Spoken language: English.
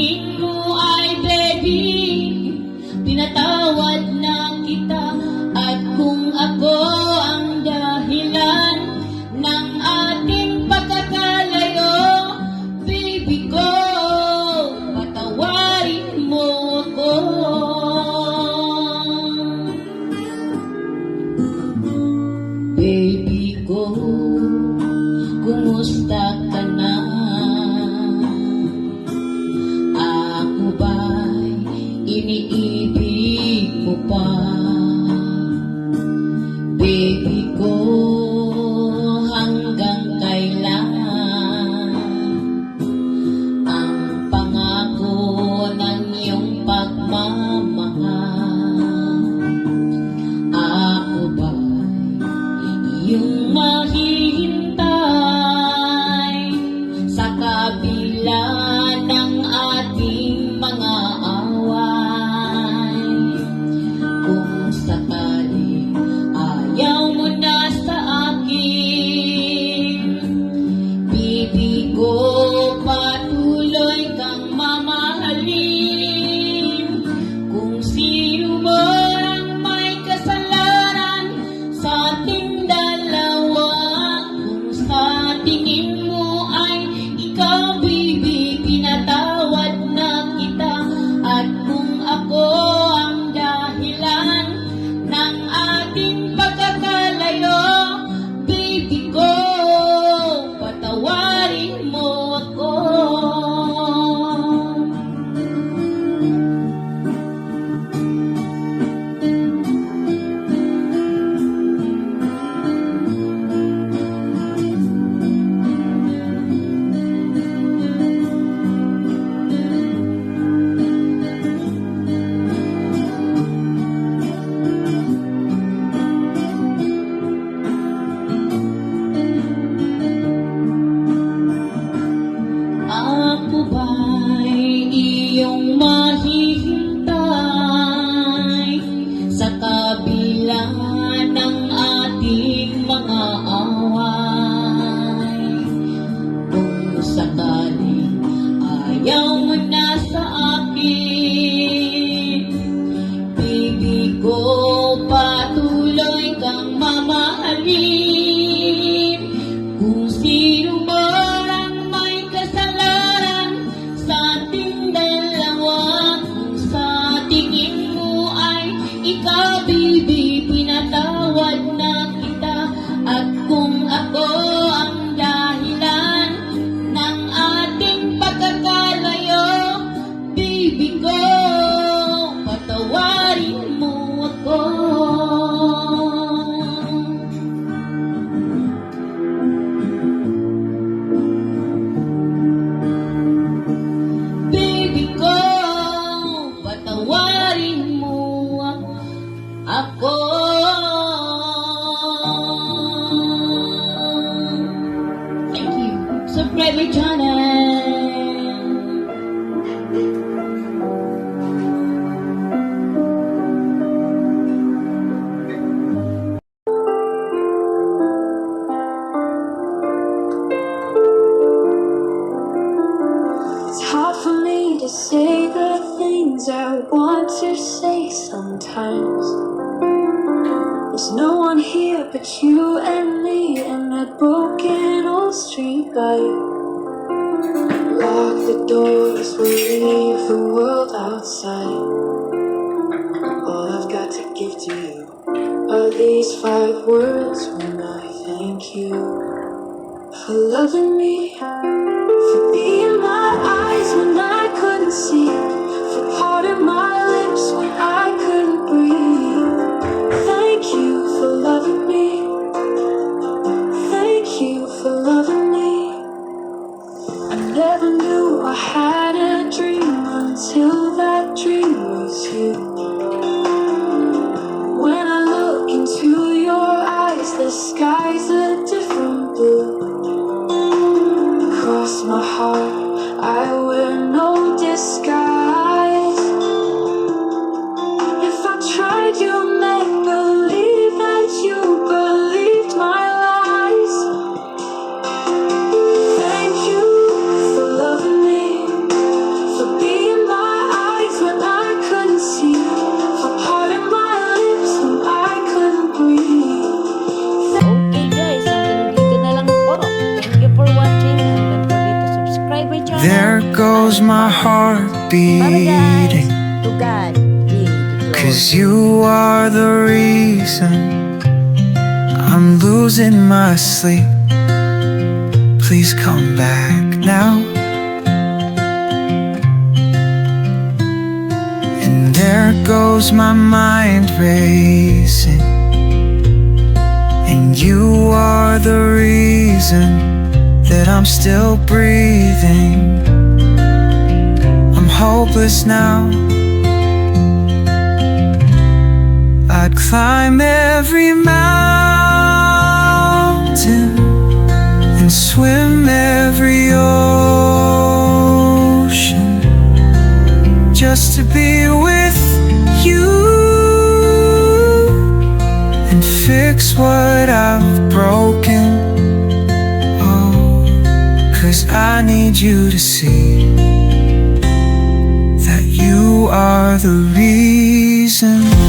ngunit mo ay pwede pinatawad It's hard for me to say the things I want to say sometimes. There's no one here but you and me and that broken street. Lock the doors, let's leave the world outside. All I've got to give to you are these five words when I thank you for loving me. The sky's a There goes my heart beating. Cause you are the reason I'm losing my sleep. Please come back now. And there goes my mind racing. And you are the reason I'm still breathing. I'm hopeless now. I'd climb every mountain and swim every ocean just to be with you and fix what I've broken. I need you to see that you are the reason.